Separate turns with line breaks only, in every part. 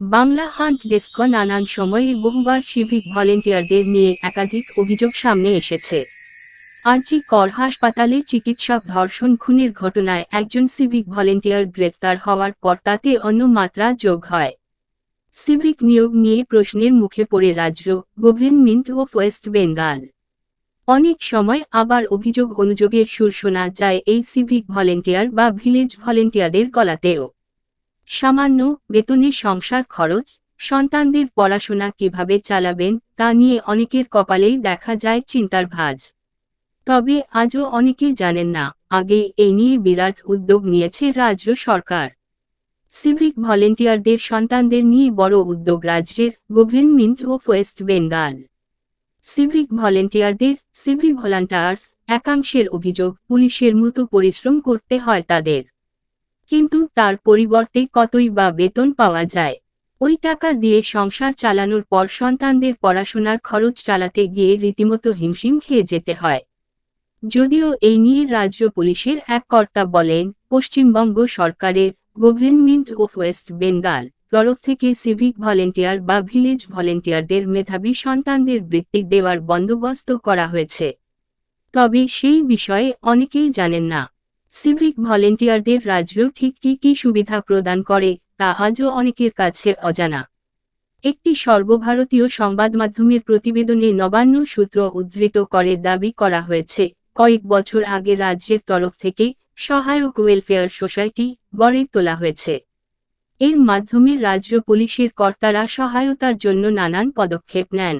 Bangla hunt desk নানান সময়ে বহুবার সিভিক ভলেন্টিয়ারদের নিয়ে একাধিক অভিযোগ সামনে এসেছে। আর্জি কর হাসপাতালে চিকিৎসক ধর্ষণ খুনের ঘটনায় একজন সিভিক ভলেন্টিয়ার গ্রেপ্তার হওয়ার পর তাতে অন্য মাত্রা যোগ হয়। সিভিক নিয়োগ নিয়ে প্রশ্নের মুখে পড়ে রাজ্য গভর্নমেন্ট ও ওয়েস্ট বেঙ্গল। অনেক সময় আবার অভিযোগ অনুযোগের সুর শোনা যায় এই সিভিক ভলেন্টিয়ার বা ভিলেজ ভলেন্টিয়ারদের গলাতেও। সামান্য বেতনে সংসার খরচ, সন্তানদের পড়াশোনা কীভাবে চালাবেন তা নিয়ে অনেকের কপালেই দেখা যায় চিন্তার ভাঁজ। তবে আজও অনেকে জানেন না আগে এই নিয়ে বিরাট উদ্যোগ নিয়েছে রাজ্য সরকার। সিভিক ভলেন্টিয়ারদের সন্তানদের নিয়ে বড় উদ্যোগ রাজ্যের গভর্নমেন্ট ও ওয়েস্ট বেঙ্গল। সিভিক ভলেন্টিয়ারদের, সিভিক ভলান্টার্স একাংশের অভিযোগ পুলিশের মতো পরিশ্রম করতে হয় তাদের। কিন্তু তার পরিবর্তে কতই বা বেতন পাওয়া যায়? ওই টাকা দিয়ে সংসার চালানোর পর সন্তানদের পড়াশোনার খরচ চালাতে গিয়ে রীতিমতো হিমশিম খেয়ে যেতে হয়। যদিও এই নিয়ে রাজ্য পুলিশের এক কর্তা বলেন, পশ্চিমবঙ্গ সরকারের গভর্নমেন্ট অফ ওয়েস্ট বেঙ্গল তরফ থেকে সিভিক ভলেন্টিয়ার বা ভিলেজ ভলেন্টিয়ারদের মেধাবী সন্তানদের বৃত্তি দেওয়ার বন্দোবস্ত করা হয়েছে। তবে সেই বিষয়ে অনেকেই জানেন না। সিভিক ভলেন্টিয়ারদের রাজ্য ঠিক কী কী সুবিধা প্রদান করে, তা আজও অনেকের কাছে অজানা। একটি সর্বভারতীয় সংবাদ মাধ্যমের প্রতিবেদনে নবান্ন সূত্র উদ্ধৃত করে দাবি করা হয়েছে, কয়েক বছর আগে রাজ্যের তরফ থেকে সহায়ক ওয়েলফেয়ার সোসাইটি গড়ে তোলা হয়েছে। এর মাধ্যমে রাজ্য পুলিশের কর্তারা সহায়তার জন্য নানান পদক্ষেপ নেন।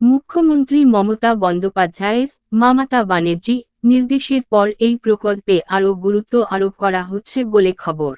মুখ্যমন্ত্রী মমতা বন্দ্যোপাধ্যায়ের মামাতা বাণিজ্যি নির্দেশের পর এই প্রকল্পে আরও গুরুত্ব আরোপ করা হচ্ছে বলে খবর।